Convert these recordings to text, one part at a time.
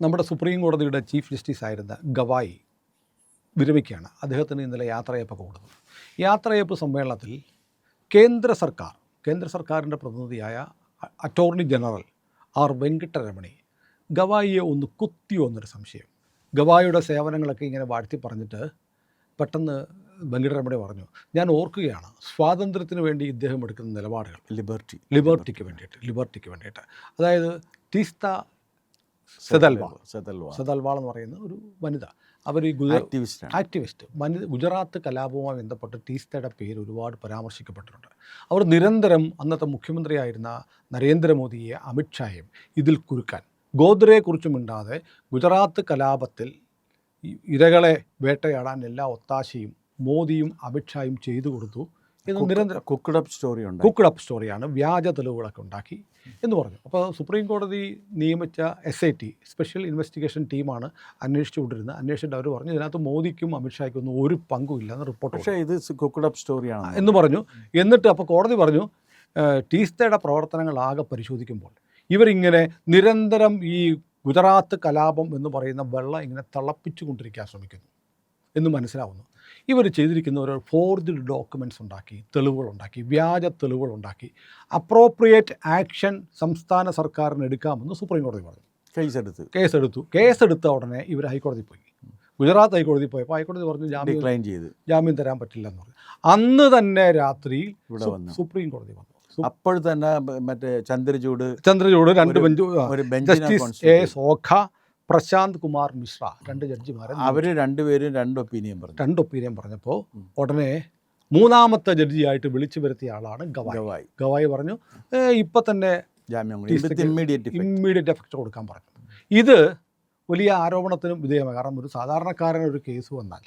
നമ്മുടെ സുപ്രീം കോടതിയുടെ chief justice ആയിരുന്ന ഗവായി വിരമിക്കുകയാണ്. അദ്ദേഹത്തിന് ഇന്നലെ യാത്രയപ്പൊക്കെ കൊടുത്തു. യാത്രയപ്പ് സമ്മേളനത്തിൽ കേന്ദ്ര സർക്കാർ കേന്ദ്ര സർക്കാരിന്റെ പ്രതിനിധിയായ അറ്റോർണി ജനറൽ ആർ വെങ്കിട്ടരമണി ഗവായിയെ ഒന്ന് കുത്തിയോ എന്നൊരു സംശയം. ഗവായിയുടെ സേവനങ്ങളൊക്കെ ഇങ്ങനെ വാഴ്ത്തി പറഞ്ഞിട്ട് പെട്ടെന്ന് വെങ്കിട്ടരമണി പറഞ്ഞു ഞാൻ ഓർക്കുകയാണ് സ്വാതന്ത്ര്യത്തിന് വേണ്ടി ഇദ്ദേഹം എടുക്കുന്ന നിലപാടുകൾ. ലിബർട്ടി ലിബർട്ടിക്ക് വേണ്ടിയിട്ട് ലിബർട്ടിക്ക് വേണ്ടിയിട്ട്. അതായത് ടീസ്ത സെതൽവാൾ സെതൽവാൾ സെതൽവാൾ എന്ന് പറയുന്ന ഒരു വനിത. അവർ ഈ ആക്ടിവിസ്റ്റ് ആക്ടിവിസ്റ്റ്. വനിത ഗുജറാത്ത് കലാപവുമായി ബന്ധപ്പെട്ട് ടീസ്തയുടെ പേര് ഒരുപാട് പരാമർശിക്കപ്പെട്ടിട്ടുണ്ട്. അവർ നിരന്തരം അന്നത്തെ മുഖ്യമന്ത്രിയായിരുന്ന നരേന്ദ്രമോദിയെ അമിത്ഷായും ഇതിൽ കുരുക്കാൻ. ഗോദ്രയെക്കുറിച്ചും ഇണ്ടാതെ ഗുജറാത്ത് കലാപത്തിൽ ഇരകളെ വേട്ടയാടാൻ എല്ലാ ഒത്താശയും മോദിയും അമിത്ഷായും ചെയ്തു കൊടുത്തു. എന്ന് നിരന്തരം കുക്കഡ് അപ്പ് സ്റ്റോറി ഉണ്ട് കുക്കഡ് അപ്പ് സ്റ്റോറിയാണ് വ്യാജ തെളിവുകളൊക്കെ ഉണ്ടാക്കി എന്ന് പറഞ്ഞു. അപ്പോൾ സുപ്രീം കോടതി നിയമിച്ച S I T special investigation ടീമാണ് അന്വേഷിച്ചുകൊണ്ടിരുന്നത് അന്വേഷിച്ചിട്ട് അവർ പറഞ്ഞു ഇതിനകത്ത് മോദിക്കും അമിത്ഷായ്ക്കും ഒന്നും ഒരു പങ്കും ഇല്ലെന്ന് റിപ്പോർട്ട് പക്ഷേ ഇത് കുക്കഡ് അപ്പ് സ്റ്റോറിയാണ്. എന്ന് പറഞ്ഞു. എന്നിട്ട് അപ്പോൾ കോടതി പറഞ്ഞു ടീസ്റ്റയുടെ ടീസ്തയുടെ പ്രവർത്തനങ്ങൾ ആകെ പരിശോധിക്കുമ്പോൾ ഇവരിങ്ങനെ നിരന്തരം ഈ ഗുജറാത്ത് കലാപം എന്ന് പറയുന്ന വെള്ളം ഇങ്ങനെ തിളപ്പിച്ചു കൊണ്ടിരിക്കാൻ ശ്രമിക്കുന്നു എന്ന് മനസ്സിലാവുന്നു. ഇവർ ചെയ്തിരിക്കുന്ന ഓരോ ഫോർജ്ഡ് ഡോക്യുമെന്റ്സ് ഉണ്ടാക്കി തെളിവുകൾ ഉണ്ടാക്കി വ്യാജ തെളിവുകൾ ഉണ്ടാക്കി അപ്രോപ്രിയേറ്റ് ആക്ഷൻ സംസ്ഥാന സർക്കാരിന് എടുക്കാമെന്ന് സുപ്രീം കോടതി പറഞ്ഞു. കേസെടുത്തു. കേസെടുത്തു. കേസെടുത്ത ഉടനെ ഇവർ ഹൈക്കോടതി പോയി. ഗുജറാത്ത് ഹൈക്കോടതി പോയപ്പോൾ ഹൈക്കോടതി പറഞ്ഞു ജാമ്യം ഡിക്ലൈൻ ചെയ്ത്. ജാമ്യം തരാൻ പറ്റില്ല എന്ന് പറഞ്ഞു. അന്ന് തന്നെ രാത്രി ഇവിടെ വന്നു. സുപ്രീം കോടതി വന്നു. അപ്പോൾ തന്നെ മറ്റേ ചന്ദ്രചൂട് ചന്ദ്രചൂട് രണ്ട് ബെഞ്ച് ജസ്റ്റിസ് എ സോഖ പ്രശാന്ത് കുമാർ മിശ്ര രണ്ട് ജഡ്ജിമാരെ. അവർ രണ്ടുപേരും രണ്ട് ഒപ്പീനിയൻ പറഞ്ഞു. രണ്ട് ഒപ്പീനിയൻ പറഞ്ഞപ്പോൾ. ഉടനെ മൂന്നാമത്തെ ജഡ്ജിയായിട്ട് വിളിച്ചു വരുത്തിയ ആളാണ് ഗവായ്. ഗവായ്. ഗവായി പറഞ്ഞു ഇപ്പം തന്നെ ജാമ്യം ഇമ്മീഡിയറ്റ് ഇമ്മീഡിയറ്റ് എഫക്റ്റ് കൊടുക്കാൻ പറഞ്ഞു. ഇത് വലിയ ആരോപണത്തിനും വിധേയമായി. കാരണം ഒരു സാധാരണക്കാരൻ ഒരു കേസ് വന്നാൽ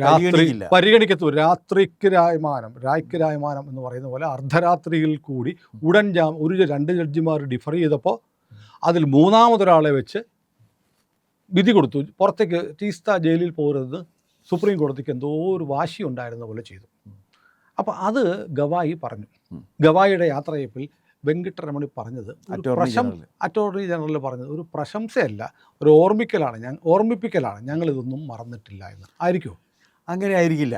രാത്രി പരിഗണിക്കത്തു രാത്രിക്ക് രായമാനം രായ്ക്ക് രായമാനം എന്ന് പറയുന്ന പോലെ അർദ്ധരാത്രിയിൽ കൂടി ഉടൻ ജാം ഒരു രണ്ട് ജഡ്ജിമാർ ഡിഫർ ചെയ്തപ്പോൾ അതിൽ മൂന്നാമതൊരാളെ വെച്ച് വിധി കൊടുത്തു. പുറത്തേക്ക് ടീസ്ത ജയിലിൽ പോകരുത് സുപ്രീം കോടതിക്ക് എന്തോ ഒരു വാശി ഉണ്ടായിരുന്ന പോലെ ചെയ്തു. അപ്പോൾ അത് ഗവായി പറഞ്ഞു. ഗവായിയുടെ യാത്രയപ്പിൽ വെങ്കിട്ടരമണി പറഞ്ഞത് അറ്റോർണി പ്രശം ജനറൽ അറ്റോർണി ജനറൽ പറഞ്ഞത് ഒരു പ്രശംസയല്ല ഒരു ഓർമ്മിക്കലാണ് ഞാൻ ഓർമ്മിപ്പിക്കലാണ്. ഞങ്ങൾ ഇതൊന്നും മറന്നിട്ടില്ല എന്ന്. ആയിരിക്കുമോ അങ്ങനെ ആയിരിക്കില്ല.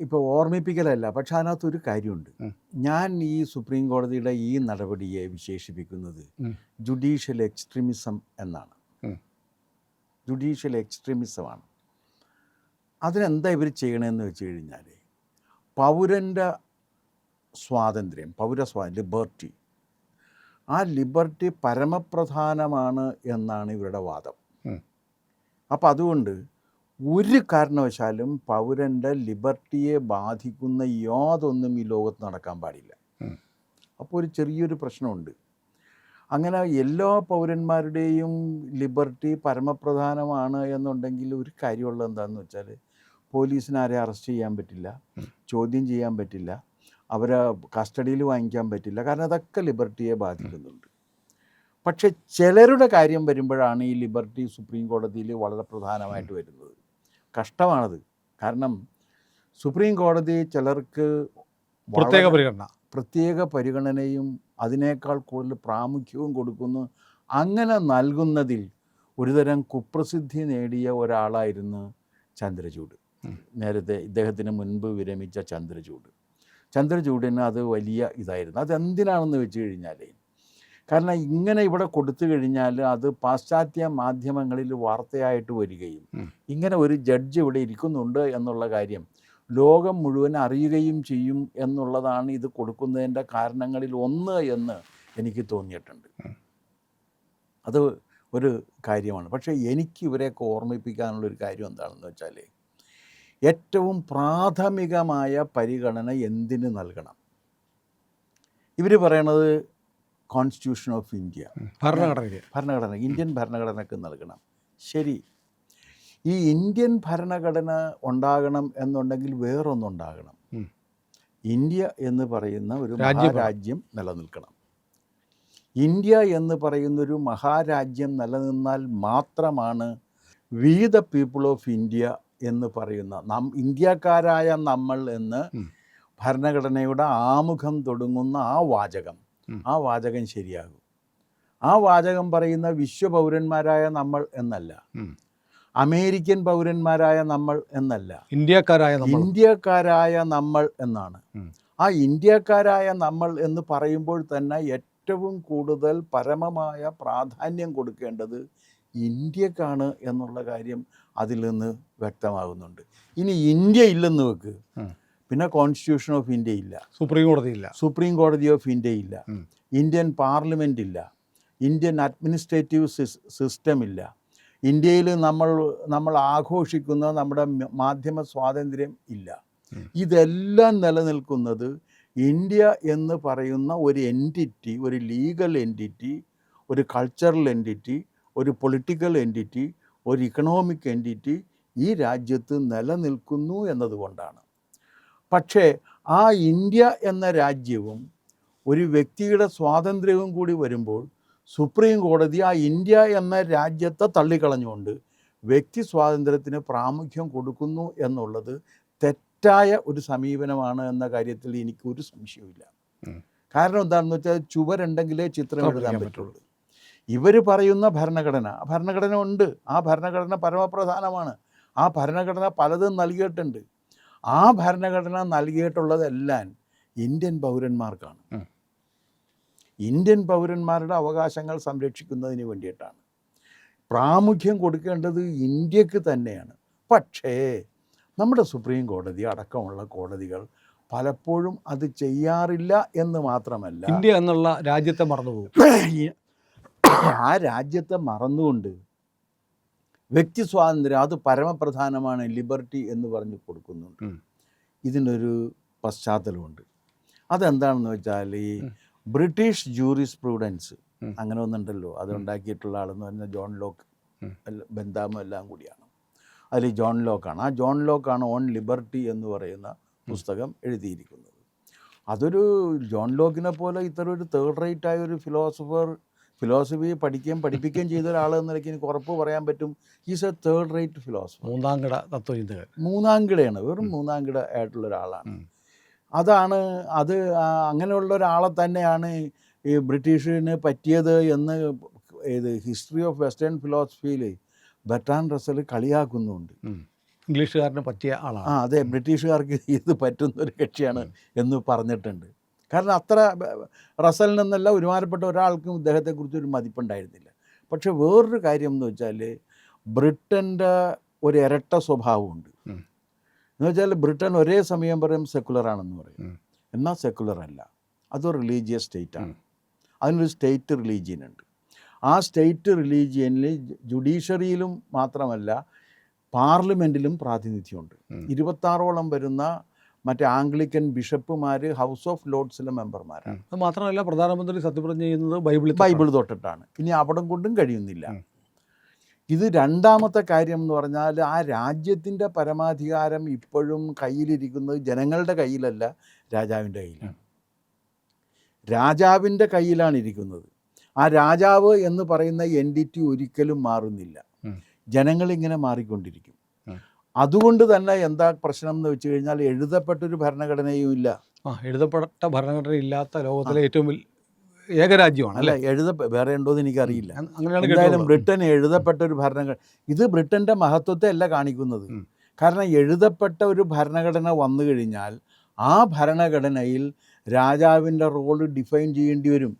ഇപ്പോൾ ഓർമ്മിപ്പിക്കലല്ല പക്ഷെ അതിനകത്ത് ഒരു കാര്യമുണ്ട് ഞാൻ ഈ സുപ്രീം കോടതിയുടെ ഈ നടപടിയെ വിശേഷിപ്പിക്കുന്നത്. ജുഡീഷ്യൽ എക്സ്ട്രീമിസം എന്നാണ്. ജുഡീഷ്യൽ എക്സ്ട്രീമിസമാണ് അതിനെന്താ ഇവർ ചെയ്യണമെന്ന് വെച്ച് കഴിഞ്ഞാൽ പൗരന്റെ സ്വാതന്ത്ര്യം പൗര പൗരസ്വാ ലിബർട്ടി. ആ ലിബർട്ടി പരമപ്രധാനമാണ് എന്നാണ് ഇവരുടെ വാദം. അപ്പം അതുകൊണ്ട് ഒരു കാരണവശാലും പൗരന്റെ ലിബർട്ടിയെ ബാധിക്കുന്ന യാതൊന്നും ഈ ലോകത്ത് നടക്കാൻ പാടില്ല. അപ്പോൾ ഒരു ചെറിയൊരു പ്രശ്നമുണ്ട്. അങ്ങനെ എല്ലാ പൗരന്മാരുടെയും ലിബർട്ടി പരമപ്രധാനമാണ് എന്നുണ്ടെങ്കിൽ ഒരു കാര്യമുള്ളത് എന്താണെന്ന് വെച്ചാൽ പോലീസിന് ആരെ അറസ്റ്റ് ചെയ്യാൻ പറ്റില്ല ചോദ്യം ചെയ്യാൻ പറ്റില്ല അവരെ കസ്റ്റഡിയിൽ വാങ്ങിക്കാൻ പറ്റില്ല. കാരണം അതൊക്കെ ലിബർട്ടിയെ ബാധിക്കുന്നുണ്ട്. പക്ഷെ ചിലരുടെ കാര്യം വരുമ്പോഴാണ് ഈ ലിബർട്ടി സുപ്രീം കോടതിയിൽ വളരെ പ്രധാനമായിട്ട് വരുന്നത്. കഷ്ടമാണത്. കാരണം സുപ്രീം കോടതി ചിലർക്ക് പ്രത്യേക പരിഗണന. പ്രത്യേക പരിഗണനയും അതിനേക്കാൾ കൂടുതൽ പ്രാമുഖ്യവും കൊടുക്കുന്നു. അങ്ങനെ നൽകുന്നതിൽ ഒരുതരം കുപ്രസിദ്ധി നേടിയ ഒരാളായിരുന്നു ചന്ദ്രചൂഡ്. നേരത്തെ ഇദ്ദേഹത്തിന് മുൻപ് വിരമിച്ച ചന്ദ്രചൂഡ്. ചന്ദ്രചൂഡിന് അത് വലിയ ഇതായിരുന്നു. അതെന്തിനാണെന്ന് വെച്ച് കഴിഞ്ഞാൽ കാരണം ഇങ്ങനെ ഇവിടെ കൊടുത്തു കഴിഞ്ഞാൽ അത് പാശ്ചാത്യ മാധ്യമങ്ങളിൽ വാർത്തയായിട്ട് വരികയും ഇങ്ങനെ ഒരു ജഡ്ജ് ഇവിടെ ഇരിക്കുന്നുണ്ട് എന്നുള്ള കാര്യം ലോകം മുഴുവൻ അറിയുകയും ചെയ്യും എന്നുള്ളതാണ് ഇത് കൊടുക്കുന്നതിന്റെ കാരണങ്ങളിൽ ഒന്ന് എന്ന് എനിക്ക് തോന്നിയിട്ടുണ്ട്. അത് ഒരു കാര്യമാണ്. പക്ഷേ എനിക്ക് ഇവരെയൊക്കെ ഓർമ്മിപ്പിക്കാനുള്ളൊരു കാര്യം എന്താണെന്ന് വെച്ചാൽ ഏറ്റവും പ്രാഥമികമായ പരിഗണന എന്തിന് നൽകണം? ഇവർ പറയണത് കോൺസ്റ്റിറ്റ്യൂഷൻ ഓഫ് ഇന്ത്യ ഭരണഘടന ഭരണഘടന ഇന്ത്യൻ ഭരണഘടനക്ക് നൽകണം. ശരി ഈ ഇന്ത്യൻ ഭരണഘടന ഉണ്ടാകണം എന്നുണ്ടെങ്കിൽ വേറൊന്നുണ്ടാകണം. ഇന്ത്യ എന്ന് പറയുന്ന ഒരു രാജ്യം നിലനിൽക്കണം. ഇന്ത്യ എന്ന് പറയുന്നൊരു മഹാരാജ്യം നിലനിന്നാൽ മാത്രമാണ് we the people of India എന്ന് പറയുന്ന നാം ഇന്ത്യക്കാരായ നമ്മൾ എന്ന് ഭരണഘടനയുടെ ആമുഖം തുടങ്ങുന്ന ആ വാചകം. ആ വാചകം ശരിയാകും. ആ വാചകം പറയുന്ന വിശ്വപൗരന്മാരായ നമ്മൾ എന്നല്ല. അമേരിക്കൻ പൗരന്മാരായ നമ്മൾ എന്നല്ല. ഇന്ത്യക്കാരായ ഇന്ത്യക്കാരായ നമ്മൾ എന്നാണ്. ആ ഇന്ത്യക്കാരായ നമ്മൾ എന്ന് പറയുമ്പോൾ തന്നെ ഏറ്റവും കൂടുതൽ പരമമായ പ്രാധാന്യം കൊടുക്കേണ്ടത് ഇന്ത്യക്കാണ് എന്നുള്ള കാര്യം അതിൽ നിന്ന് വ്യക്തമാകുന്നുണ്ട്. ഇനി ഇന്ത്യ ഇല്ലെന്ന് വെക്ക്. പിന്നെ കോൺസ്റ്റിറ്റ്യൂഷൻ ഓഫ് ഇന്ത്യ ഇല്ല. സുപ്രീം കോടതി ഇല്ല. സുപ്രീം കോടതി ഓഫ് ഇന്ത്യ ഇല്ല. ഇന്ത്യൻ പാർലമെന്റ് ഇല്ല. ഇന്ത്യൻ അഡ്മിനിസ്ട്രേറ്റീവ് സിസ്റ്റം ഇല്ല. ഇന്ത്യയിൽ നമ്മൾ നമ്മൾ ആഘോഷിക്കുന്ന നമ്മുടെ മാധ്യമ സ്വാതന്ത്ര്യം ഇല്ല. ഇതെല്ലാം നിലനിൽക്കുന്നത് ഇന്ത്യ എന്ന് പറയുന്ന ഒരു എന്റിറ്റി ഒരു ലീഗൽ എന്റിറ്റി ഒരു കൾച്ചറൽ എന്റിറ്റി ഒരു പൊളിറ്റിക്കൽ എന്റിറ്റി ഒരു ഇക്കണോമിക് എന്റിറ്റി ഈ രാജ്യത്ത് നിലനിൽക്കുന്നു എന്നതുകൊണ്ടാണ് പക്ഷേ ആ ഇന്ത്യ എന്ന രാജ്യവും ഒരു വ്യക്തിയുടെ സ്വാതന്ത്ര്യവും കൂടി വരുമ്പോൾ സുപ്രീം കോടതി ആ ഇന്ത്യ എന്ന രാജ്യത്തെ തള്ളിക്കളഞ്ഞുകൊണ്ട് വ്യക്തി സ്വാതന്ത്ര്യത്തിന് പ്രാമുഖ്യം കൊടുക്കുന്നു എന്നുള്ളത് തെറ്റായ ഒരു സമീപനമാണ് എന്ന കാര്യത്തിൽ എനിക്കൊരു സംശയവുമില്ല. ഉം. കാരണം എന്താണെന്ന് വെച്ചാൽ ചുവരുണ്ടെങ്കിലേ ചിത്രം എഴുതാൻ പറ്റുള്ളൂ. ഇവർ പറയുന്ന ഭരണഘടന ഭരണഘടന ഉണ്ട്. ആ ഭരണഘടന പരമപ്രധാനമാണ്. ആ ഭരണഘടന പലതും നൽകിയിട്ടുണ്ട്. ആ ഭരണഘടന നൽകിയിട്ടുള്ളതെല്ലാം ഇന്ത്യൻ പൗരന്മാർക്കാണ്. ഇന്ത്യൻ പൗരന്മാരുടെ അവകാശങ്ങൾ സംരക്ഷിക്കുന്നതിന് വേണ്ടിയിട്ടാണ്. പ്രാമുഖ്യം കൊടുക്കേണ്ടത് ഇന്ത്യയ്ക്ക് തന്നെയാണ്. പക്ഷേ നമ്മുടെ സുപ്രീം കോടതി അടക്കമുള്ള കോടതികൾ പലപ്പോഴും അത് ചെയ്യാറില്ല എന്ന് മാത്രമല്ല ഇന്ത്യ എന്നുള്ള രാജ്യത്തെ മറന്നുപോകും. ആ രാജ്യത്തെ മറന്നുകൊണ്ട് വ്യക്തി സ്വാതന്ത്ര്യം അത് പരമപ്രധാനമാണ് ലിബർട്ടി എന്ന് പറഞ്ഞ് കൊടുക്കുന്നുണ്ട്. ഇതിനൊരു പശ്ചാത്തലമുണ്ട്. അതെന്താണെന്ന് വെച്ചാൽ ഈ. ബ്രിട്ടീഷ് ജൂറിസ് പ്രൂഡൻസ് അങ്ങനെ ഒന്നുണ്ടല്ലോ. അത് ഉണ്ടാക്കിയിട്ടുള്ള ആളെന്ന് പറഞ്ഞാൽ ജോൺ ലോക്ക്. ബന്ധാമും എല്ലാം കൂടിയാണ്. അതിൽ ജോൺ ലോക്കാണ്. ആ ജോൺ ലോക്കാണ് ഓൺ ലിബർട്ടി എന്ന് പറയുന്ന പുസ്തകം എഴുതിയിരിക്കുന്നത്. അതൊരു ജോൺ ലോക്കിനെ പോലെ ഇത്തരം ഒരു തേർഡ് റേറ്റ് ആയ ഒരു ഫിലോസഫർ ഫിലോസഫി പഠിക്കുകയും പഠിപ്പിക്കുകയും ചെയ്ത ഒരാൾ എന്ന നിലയ്ക്ക് എനിക്ക് ഉറപ്പ് പറയാൻ പറ്റും. Is a third rate philosopher മൂന്നാം കിട തത്വചിന്തകൻ. മൂന്നാം കിടയാണ്. വെറും മൂന്നാം കിട ആയിട്ടുള്ള ഒരാളാണ്. അതാണ് അത് അങ്ങനെയുള്ള ഒരാളെ തന്നെയാണ് ഈ ബ്രിട്ടീഷിന് പറ്റിയത് എന്ന് ഇത് ഹിസ്റ്ററി ഓഫ് വെസ്റ്റേൺ ഫിലോസഫിയിൽ ബെറ്റാൻ റസൽ കളിയാക്കുന്നുണ്ട്. ഇംഗ്ലീഷുകാരനെ പറ്റിയ ആ ആളാണ് അതെ ബ്രിട്ടീഷുകാർക്ക് ഇത് പറ്റുന്ന ഒരു കക്ഷിയാണ് എന്ന് പറഞ്ഞിട്ടുണ്ട്. കാരണം അത്ര റസലിൽ നിന്നല്ല ഒരുമാനപ്പെട്ട ഒരാൾക്കും ഇദ്ദേഹത്തെക്കുറിച്ച് ഒരു മതിപ്പുണ്ടായിരുന്നില്ല. പക്ഷെ വേറൊരു കാര്യം എന്ന് വെച്ചാൽ ബ്രിട്ടന്റെ ഒരു ഇരട്ട സ്വഭാവമുണ്ട്. എന്ന് വെച്ചാൽ ബ്രിട്ടൻ ഒരേ സമയം പറയും സെക്കുലർ ആണെന്ന് പറയും. എന്നാൽ സെക്കുലർ അല്ല. അതൊരു റിലീജിയസ് സ്റ്റേറ്റ് ആണ്. അതിനൊരു സ്റ്റേറ്റ് റിലീജിയൻ ഉണ്ട്. ആ സ്റ്റേറ്റ് റിലീജിയനിൽ ജുഡീഷ്യറിയിലും മാത്രമല്ല പാർലമെന്റിലും പ്രാതിനിധ്യമുണ്ട്. ഇരുപത്താറോളം വരുന്ന മറ്റേ ആംഗ്ലിക്കൻ ബിഷപ്പുമാർ ഹൗസ് ഓഫ് ലോർഡ്സിലെ മെമ്പർമാരാണ്. അത് മാത്രമല്ല പ്രധാനമന്ത്രി സത്യപ്രതിജ്ഞ ചെയ്യുന്നത് ബൈബിൾ ബൈബിൾ തൊട്ടിട്ടാണ്. ഇനി അവിടം കൊണ്ടും കഴിയുന്നില്ല. ഇത് രണ്ടാമത്തെ കാര്യം എന്ന് പറഞ്ഞാൽ ആ രാജ്യത്തിന്റെ പരമാധികാരം ഇപ്പോഴും കയ്യിലിരിക്കുന്നത് ജനങ്ങളുടെ കയ്യിലല്ല രാജാവിന്റെ കയ്യിലാണ്. രാജാവിന്റെ കയ്യിലാണ് ഇരിക്കുന്നത്. ആ രാജാവ് എന്ന് പറയുന്ന എന്റിറ്റി ഒരിക്കലും മാറുന്നില്ല. ജനങ്ങളിങ്ങനെ മാറിക്കൊണ്ടിരിക്കും. അതുകൊണ്ട് തന്നെ എന്താ പ്രശ്നം എന്ന് വെച്ച് കഴിഞ്ഞാൽ എഴുതപ്പെട്ടൊരു ഭരണഘടനയും ഇല്ല. എഴുതപ്പെട്ട ഭരണഘടന ഇല്ലാത്ത ലോകത്തിലെ ഏറ്റവും ഏകരാജ്യമാണ് അല്ല എഴുത വേറെ ഉണ്ടോ എന്ന് എനിക്കറിയില്ല. എന്തായാലും ബ്രിട്ടൻ എഴുതപ്പെട്ട ഒരു ഭരണഘടന ഇത് ബ്രിട്ടന്റെ മഹത്വത്തെ അല്ല കാണിക്കുന്നത് കാരണം എഴുതപ്പെട്ട ഒരു ഭരണഘടന വന്നു കഴിഞ്ഞാൽ ആ ഭരണഘടനയിൽ രാജാവിന്റെ റോൾ ഡിഫൈൻ ചെയ്യേണ്ടി വരും.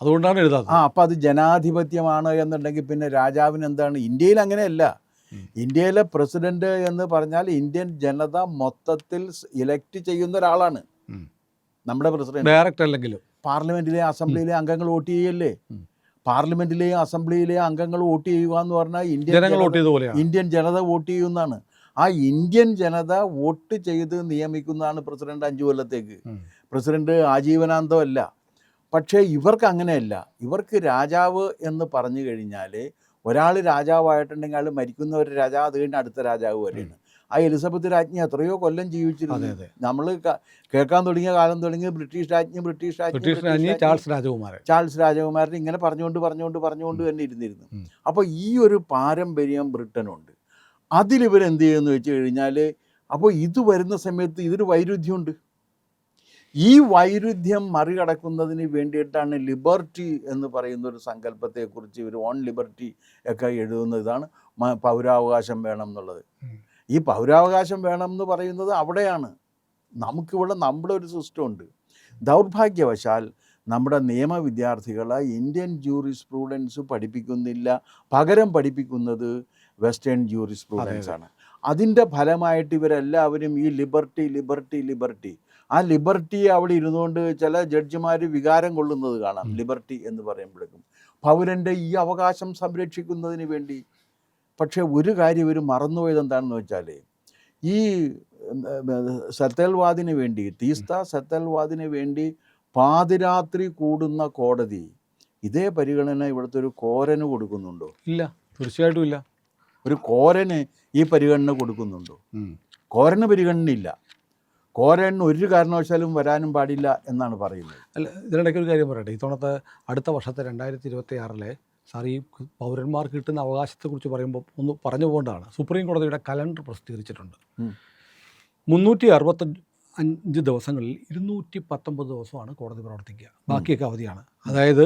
അതുകൊണ്ടാണ് എഴുതാത്തത്. ആ അപ്പം അത് ജനാധിപത്യമാണ് എന്നുണ്ടെങ്കിൽ പിന്നെ രാജാവിന് എന്താണ് ഇന്ത്യയിൽ അങ്ങനെയല്ല. ഇന്ത്യയിലെ പ്രസിഡന്റ് എന്ന് പറഞ്ഞാൽ ഇന്ത്യൻ ജനത മൊത്തത്തിൽ ഇലക്ട് ചെയ്യുന്ന ഒരാളാണ്. നമ്മുടെ പ്രസിഡന്റ്. ഡയറക്റ്റ് അല്ലെങ്കിലും. പാർലമെന്റിലെ അസംബ്ലിയിലെ അംഗങ്ങൾ വോട്ട് ചെയ്യല്ലേ? പാർലമെന്റിലെ അസംബ്ലിയിലെ അംഗങ്ങൾ വോട്ട് ചെയ്യുക എന്ന് പറഞ്ഞാൽ ഇന്ത്യൻ ഇന്ത്യൻ ജനത വോട്ട് ചെയ്യുന്നതാണ് ആ ഇന്ത്യൻ ജനത വോട്ട് ചെയ്ത് നിയമിക്കുന്നതാണ് പ്രസിഡന്റ് അഞ്ചു കൊല്ലത്തേക്ക്. പ്രസിഡന്റ് ആജീവനാന്തമല്ല പക്ഷേ ഇവർക്ക് അങ്ങനെയല്ല. ഇവർക്ക് രാജാവ് എന്ന് പറഞ്ഞു കഴിഞ്ഞാൽ ഒരാൾ രാജാവായിട്ടുണ്ടെങ്കിൽ അയാൾ മരിക്കുന്ന ഒരു രാജാവ് അത് കഴിഞ്ഞ് അടുത്ത രാജാവ് വരെയാണ്. ആ എലിസബത്ത് രാജ്ഞി എത്രയോ കൊല്ലം ജീവിച്ചിരുന്നു. നമ്മൾ കേൾക്കാൻ തുടങ്ങിയ കാലം തുടങ്ങി ബ്രിട്ടീഷ് രാജ്ഞി ബ്രിട്ടീഷ് രാജ്ഞി ബ്രിട്ടീഷ് രാജ്ഞി ചാൾസ് രാജകുമാരൻ. ചാൾസ് രാജകുമാരൻ ഇങ്ങനെ പറഞ്ഞുകൊണ്ട് പറഞ്ഞുകൊണ്ട് പറഞ്ഞുകൊണ്ട് തന്നെ ഇരുന്നിരുന്നു. അപ്പോൾ ഈ ഒരു പാരമ്പര്യം ബ്രിട്ടനുണ്ട്. അതിലിവർ എന്ത് ചെയ്യുമെന്ന് വെച്ച് കഴിഞ്ഞാൽ അപ്പോൾ ഇത് വരുന്ന സമയത്ത് ഇതൊരു വൈരുദ്ധ്യമുണ്ട്. ഈ വൈരുദ്ധ്യം മറികടക്കുന്നതിന് വേണ്ടിയിട്ടാണ് ലിബർട്ടി എന്ന് പറയുന്ന ഒരു സങ്കല്പത്തെക്കുറിച്ച് ഇവർ ഓൺ ലിബർട്ടി ഒക്കെ എഴുതുന്നത് ഇതാണ് പൗരാവകാശം വേണം എന്നുള്ളത്. ഈ പൗരാവകാശം വേണം എന്ന് പറയുന്നത് അവിടെയാണ്. നമുക്കിവിടെ നമ്മുടെ ഒരു സിസ്റ്റം ഉണ്ട് ദൗർഭാഗ്യവശാൽ നമ്മുടെ നിയമ വിദ്യാർത്ഥികൾ ഇന്ത്യൻ ജൂറിസ് പ്രൂഡൻസ് പഠിപ്പിക്കുന്നില്ല. പകരം പഠിപ്പിക്കുന്നത് വെസ്റ്റേൺ ജൂറിസ് പ്രൂഡൻസ് ആണ്. അതിന്റെ ഫലമായിട്ട് ഇവരെല്ലാവരും ഈ ലിബർട്ടി ലിബർട്ടി ലിബർട്ടി. ആ ലിബർട്ടിയെ അവിടെ ഇരുന്നുകൊണ്ട് ചില ജഡ്ജിമാർ വികാരം കൊള്ളുന്നത് കാണാം. ലിബർട്ടി എന്ന് പറയുമ്പോഴേക്കും. പൗരന്റെ ഈ അവകാശം സംരക്ഷിക്കുന്നതിന് വേണ്ടി പക്ഷേ ഒരു കാര്യം ഇവർ മറന്നുപോയത് എന്താണെന്ന് വെച്ചാൽ ഈ സത്തൽവാദിന് വേണ്ടി തീസ്ത സത്തൽവാദിന് വേണ്ടി പാതിരാത്രി കൂടുന്ന കോടതി ഇതേ പരിഗണന ഇവിടുത്തെ ഒരു കോരന് കൊടുക്കുന്നുണ്ടോ? ഇല്ല തീർച്ചയായിട്ടും ഇല്ല. ഒരു കോരന് ഈ പരിഗണന കൊടുക്കുന്നുണ്ടോ? കോരന് പരിഗണനയില്ല. കോരന് ഒരു കാരണവശാലും വരാനും പാടില്ല എന്നാണ് പറയുന്നത്. അല്ല ഇതിനിടയ്ക്ക് ഒരു കാര്യം പറയട്ടെ. ഇത്തവണത്തെ അടുത്ത വർഷത്തെ രണ്ടായിരത്തി ഇരുപത്തി ആറിലെ സാർ ഈ പൗരന്മാർക്ക് കിട്ടുന്ന അവകാശത്തെക്കുറിച്ച് പറയുമ്പോൾ ഒന്ന് പറഞ്ഞു പോകേണ്ടതാണ്. സുപ്രീം കോടതിയുടെ കലണ്ടർ പ്രസിദ്ധീകരിച്ചിട്ടുണ്ട്. മുന്നൂറ്റി അറുപത്തഞ്ച് അഞ്ച് ദിവസങ്ങളിൽ ഇരുന്നൂറ്റി പത്തൊമ്പത് ദിവസമാണ് കോടതി പ്രവർത്തിക്കുക. ബാക്കിയൊക്കെ അവധിയാണ്. അതായത്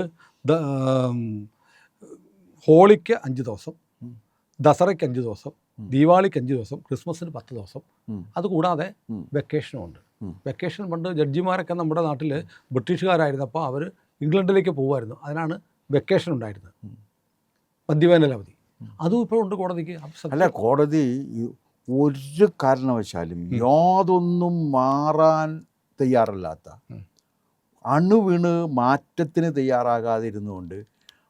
ഹോളിക്ക് അഞ്ച് ദിവസം ദസറയ്ക്ക് അഞ്ച് ദിവസം ദീപാവളിക്ക് ദീപാവലിക്ക് അഞ്ച് ദിവസം ക്രിസ്മസിന് പത്ത് ദിവസം. അതുകൂടാതെ വെക്കേഷനും ഉണ്ട്. വെക്കേഷൻ പണ്ട് ജഡ്ജിമാരൊക്കെ നമ്മുടെ നാട്ടിൽ ബ്രിട്ടീഷുകാരായിരുന്നപ്പോൾ അവർ ഇംഗ്ലണ്ടിലേക്ക് പോകുമായിരുന്നു അതിനാണ് വെക്കേഷൻ ഉണ്ടായിരുന്നത് ഉം. മദ്യവേനൽ അവധി അതും ഇപ്പോൾ ഉണ്ട് കോടതിക്ക്. അല്ല കോടതി ഒരു കാരണവശാലും യാതൊന്നും മാറാൻ തയ്യാറല്ലാത്ത. അണുവീണ് മാറ്റത്തിന് തയ്യാറാകാതിരുന്നുകൊണ്ട്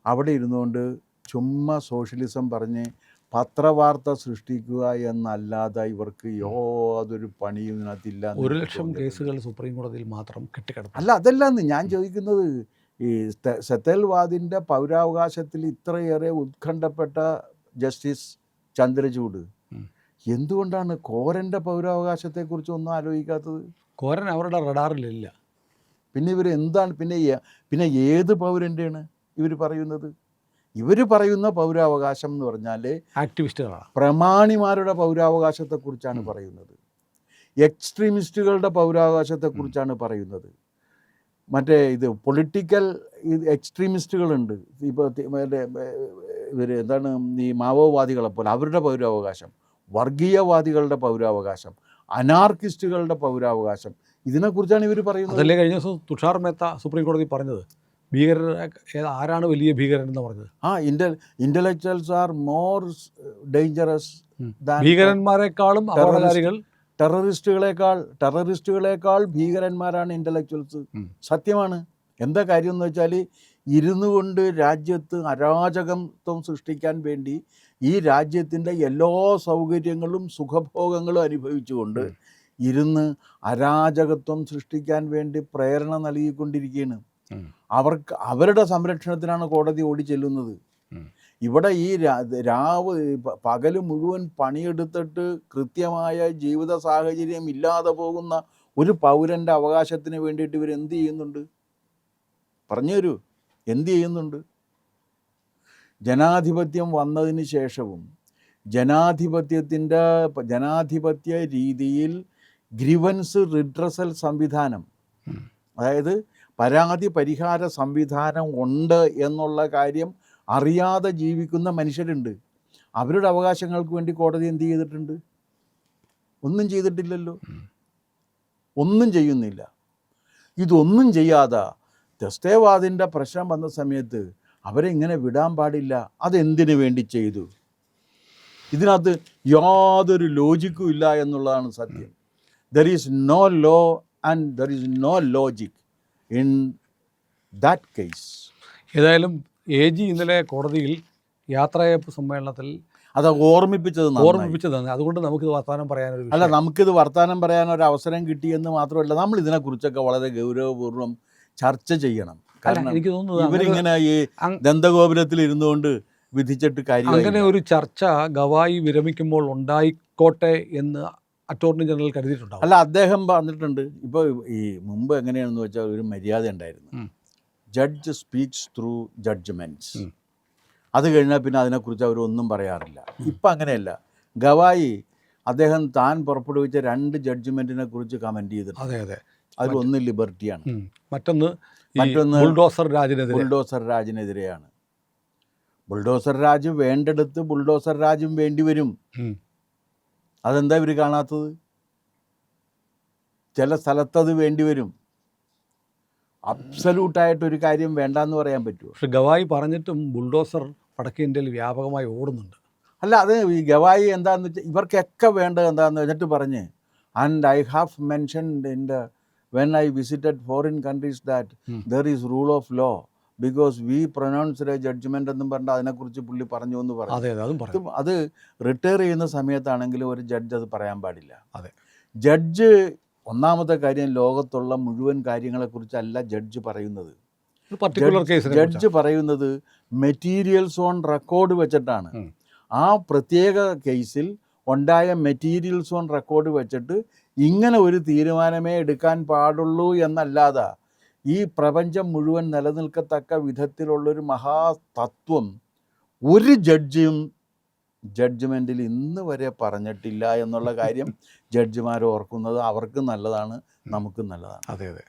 അവിടെ ഇരുന്നുകൊണ്ട് ചുമ്മാ സോഷ്യലിസം പറഞ്ഞ് പത്രവാർത്ത സൃഷ്ടിക്കുക എന്നല്ലാതെ ഇവർക്ക് യാതൊരു പണിയും ഇതിനകത്തില്ല ഒരു ലക്ഷം കേസുകൾ സുപ്രീം കോടതിയിൽ മാത്രം കെട്ടിക്കിടക്കും അല്ല അതല്ലെന്ന് ഞാൻ ചോദിക്കുന്നത്. ഈ സ്ത- സെത്തൽവാദിന്റെ പൗരാവകാശത്തിൽ ഇത്രയേറെ ഉത്കണ്ഠപ്പെട്ട ജസ്റ്റിസ് ചന്ദ്രചൂഡ്. എന്തുകൊണ്ടാണ് കോരന്റെ പൗരാവകാശത്തെക്കുറിച്ച് ഒന്നും ആലോചിക്കാത്തത്? കോരൻ അവരുടെ റഡാറിലില്ല. പിന്നെ ഇവർ എന്താണ് പിന്നെ പിന്നെ ഏത് പൗരന്റെയാണ് ഇവർ പറയുന്നത്? ഇവർ പറയുന്ന പൗരാവകാശം എന്ന് പറഞ്ഞാൽ ആക്ടിവിസ്റ്റുകളാണ്. പ്രമാണിമാരുടെ പൗരാവകാശത്തെക്കുറിച്ചാണ് പറയുന്നത്. എക്സ്ട്രീമിസ്റ്റുകളുടെ പൗരാവകാശത്തെക്കുറിച്ചാണ് പറയുന്നത്. മറ്റേ ഇത് പൊളിറ്റിക്കൽ എക്സ്ട്രീമിസ്റ്റുകളുണ്ട് ഇപ്പോൾ മറ്റേ ഇവർ എന്താണ് ഈ മാവോവാദികളെ പോലെ അവരുടെ പൗരാവകാശം വർഗീയവാദികളുടെ പൗരാവകാശം അനാർക്കിസ്റ്റുകളുടെ പൗരാവകാശം ഇതിനെക്കുറിച്ചാണ് ഇവർ പറയുന്നത്? അതല്ലേ കഴിഞ്ഞ ദിവസം തുഷാർ മേത്ത സുപ്രീം കോടതി പറഞ്ഞത്. ഭീകരർ ഏത് ആരാണ് വലിയ ഭീകരൻ എന്ന് പറഞ്ഞത്? ആ ഇന്റ ഇന്റലക്ച്വൽസ് ആർ മോർ ഡേഞ്ചറസ് ഭീകരന്മാരെക്കാളും അപകടകാരികൾ ടെററിസ്റ്റുകളെക്കാൾ ടെററിസ്റ്റുകളെക്കാൾ ഭീകരന്മാരാണ് ഇന്റലക്ച്വൽസ് സത്യമാണ്. എന്താ കാര്യം എന്ന് വെച്ചാൽ ഇരുന്നു കൊണ്ട് രാജ്യത്ത് അരാജകത്വം സൃഷ്ടിക്കാൻ വേണ്ടി ഈ രാജ്യത്തിന്റെ എല്ലാ സൗകര്യങ്ങളും സുഖഭോഗങ്ങളും അനുഭവിച്ചുകൊണ്ട്. ഇരുന്ന് അരാജകത്വം സൃഷ്ടിക്കാൻ വേണ്ടി പ്രേരണ നൽകിക്കൊണ്ടിരിക്കുകയാണ്. അവർക്ക് അവരുടെ സംരക്ഷണത്തിനാണ് കോടതി ഓടി ചെല്ലുന്നത്. ഇവിടെ ഈ രാവ് പകൽ മുഴുവൻ പണിയെടുത്തിട്ട് കൃത്യമായ ജീവിത സാഹചര്യം ഇല്ലാതെ പോകുന്ന ഒരു പൗരന്റെ അവകാശത്തിന് വേണ്ടിയിട്ട് ഇവർ എന്ത് ചെയ്യുന്നുണ്ട്? പറഞ്ഞു തരൂ. എന്ത് ചെയ്യുന്നുണ്ട്? ജനാധിപത്യം വന്നതിന് ശേഷവും ജനാധിപത്യത്തിന്റെ ജനാധിപത്യ രീതിയിൽ ഗ്രിവൻസ് റിഡ്രസൽ സംവിധാനം അതായത് പരാതി പരിഹാര സംവിധാനം ഉണ്ട് എന്നുള്ള കാര്യം അറിയാതെ ജീവിക്കുന്ന മനുഷ്യരുണ്ട്. അവരുടെ അവകാശങ്ങൾക്ക് വേണ്ടി കോടതി എന്ത് ചെയ്തിട്ടുണ്ട്? ഒന്നും ചെയ്തിട്ടില്ലല്ലോ. ഒന്നും ചെയ്യുന്നില്ല. ഇതൊന്നും ചെയ്യാതെ ദസ്തേവാദിന്റെ പ്രശ്നം വന്ന സമയത്ത് അവരെ ഇങ്ങനെ വിടാൻ പാടില്ല. അതെന്തിനു വേണ്ടി ചെയ്തു? ഇതിനകത്ത് യാതൊരു ലോജിക്കും ഇല്ല എന്നുള്ളതാണ് സത്യം. There is no law and there is no logic in that case ഏതായാലും എ ജി ഇന്നലെ കോടതിയിൽ യാത്രയപ്പ് സമ്മേളനത്തിൽ അത് ഓർമ്മിപ്പിച്ചത് ഓർമ്മിപ്പിച്ചത് അതുകൊണ്ട് നമുക്ക് ഇത് വർത്തമാനം പറയാനൊരു അല്ല. നമുക്കിത് വർത്തമാനം പറയാനൊരു ഒരു അവസരം കിട്ടിയെന്ന് മാത്രമല്ല നമ്മൾ ഇതിനെക്കുറിച്ചൊക്കെ വളരെ ഗൗരവപൂർവം ചർച്ച ചെയ്യണം. കാരണം എനിക്ക് തോന്നുന്നു ഇവരിങ്ങനെ ഈ ദന്തഗോപുരത്തിൽ ഇരുന്നുകൊണ്ട് വിധിച്ചിട്ട് കാര്യം അങ്ങനെ ഒരു ചർച്ച ഗവായി വിരമിക്കുമ്പോൾ ഉണ്ടായിക്കോട്ടെ എന്ന് അറ്റോർണി ജനറൽ കരുതിയിട്ടുണ്ടാവും. അല്ല അദ്ദേഹം പറഞ്ഞിട്ടുണ്ട് ഇപ്പോൾ ഈ മുമ്പ് എങ്ങനെയാണെന്ന് വെച്ചാൽ ഒരു മര്യാദ ഉണ്ടായിരുന്നു. Judge speaks through judgments. അത് കഴിഞ്ഞാൽ പിന്നെ അതിനെക്കുറിച്ച് അവരൊന്നും പറയാറില്ല. ഇപ്പം അങ്ങനെയല്ല. ഗവായി അദ്ദേഹം താൻ പുറപ്പെടുവിച്ച രണ്ട് ജഡ്ജ്മെന്റിനെ കുറിച്ച് കമന്റ് ചെയ്തിട്ടുണ്ട്. അതെ അതെ. അതിലൊന്ന് ലിബർട്ടിയാണ്. മറ്റൊന്ന് മറ്റൊന്ന് ബുൾഡോസർ രാജിനെതിരെ. ബുൾഡോസർ രാജിനെതിരെയാണ്. ബുൾഡോസർ രാജ് വേണ്ടെടുത്ത് ബുൾഡോസർ രാജും വേണ്ടി വരും. അതെന്താ ഇവർ കാണാത്തത്? ചില സ്ഥലത്തത് വേണ്ടി വരും. അബ്സല്യൂട്ടായിട്ടൊരു കാര്യം വേണ്ടെന്ന് പറയാൻ പറ്റുമോ പക്ഷെ ഗവായി പറഞ്ഞിട്ടും ബുൾഡോസർ വടക്കേ ഇന്ത്യയിൽ വ്യാപകമായി ഓടുന്നുണ്ട്. അല്ല അത് ഈ ഗവായി എന്താന്ന് വെച്ചാൽ ഇവർക്കൊക്കെ വേണ്ടത് എന്താന്ന് വെച്ചിട്ട് പറഞ്ഞ് and I have mentioned in the when I visited foreign countries that. There is rule of law because we pronounced a judgment എന്നും പറഞ്ഞിട്ട് അതിനെക്കുറിച്ച് പുള്ളി പറഞ്ഞു എന്ന് പറഞ്ഞു. അത് റിട്ടയർ ചെയ്യുന്ന സമയത്താണെങ്കിലും ഒരു ജഡ്ജ് അത് പറയാൻ പാടില്ല. അതെ. ജഡ്ജ് ഒന്നാമത്തെ കാര്യം ലോകത്തുള്ള മുഴുവൻ കാര്യങ്ങളെക്കുറിച്ചല്ല ജഡ്ജ് പറയുന്നത്. പർട്ടിക്കുലർ ജഡ്ജ് പറയുന്നത് മെറ്റീരിയൽസ് ഓൺ റെക്കോർഡ് വെച്ചിട്ടാണ്. ആ പ്രത്യേക കേസിൽ ഉണ്ടായ മെറ്റീരിയൽസ് ഓൺ റെക്കോർഡ് വെച്ചിട്ട് ഇങ്ങനെ ഒരു തീരുമാനമേ എടുക്കാൻ പാടുള്ളൂ എന്നല്ലാതെ ഈ പ്രപഞ്ചം മുഴുവൻ നിലനിൽക്കത്തക്ക വിധത്തിലുള്ളൊരു മഹാതത്വം ഒരു ജഡ്ജിയും ജഡ്ജ്മെന്റിൽ ഇന്ന് വരെ പറഞ്ഞിട്ടില്ല എന്നുള്ള കാര്യം ജഡ്ജിമാർ ഓർക്കുന്നത് അവർക്കും നല്ലതാണ് നമുക്കും നല്ലതാണ്. അതെ അതെ.